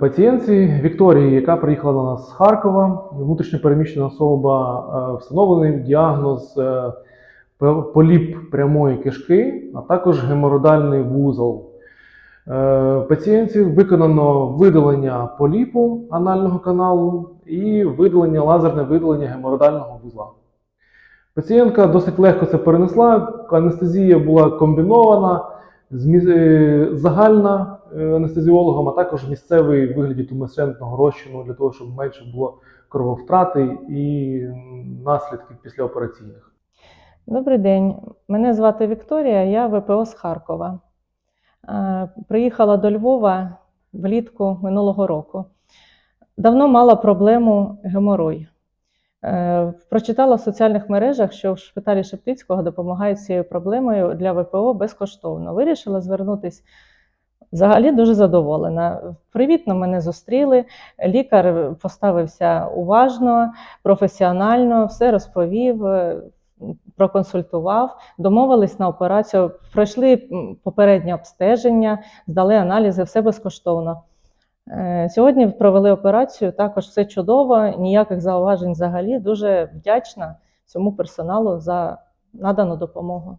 Пацієнтці Вікторії, яка приїхала до нас з Харкова, внутрішньо переміщена особа, е, встановлений діагноз е, поліп прямої кишки, а також гемородальний вузол. Е, Пацієнтці виконано видалення поліпу анального каналу і видалення, лазерне видалення гемородального вузла. Пацієнтка досить легко це перенесла. Анестезія була комбінована, загальна е, анестезіологом, а також місцевий вигляді тумесцентного розчину для того, щоб менше було крововтрати і наслідків післяопераційних. Добрий день. Мене звати Вікторія, я ВПО з Харкова. Е, Приїхала до Львова влітку минулого року. Давно мала проблему геморой. Е, Прочитала в соціальних мережах, що в шпиталі Шептицького допомагають цією проблемою для ВПО безкоштовно. Вирішила звернутися. Взагалі дуже задоволена. Привітно мене зустріли. Лікар поставився уважно, професіонально, все розповів, е, проконсультував, домовились на операцію, пройшли попереднє обстеження, здали аналізи, все безкоштовно. Е, Сьогодні провели операцію, також все чудово, ніяких зауважень взагалі. Дуже вдячна цьому персоналу за надану допомогу.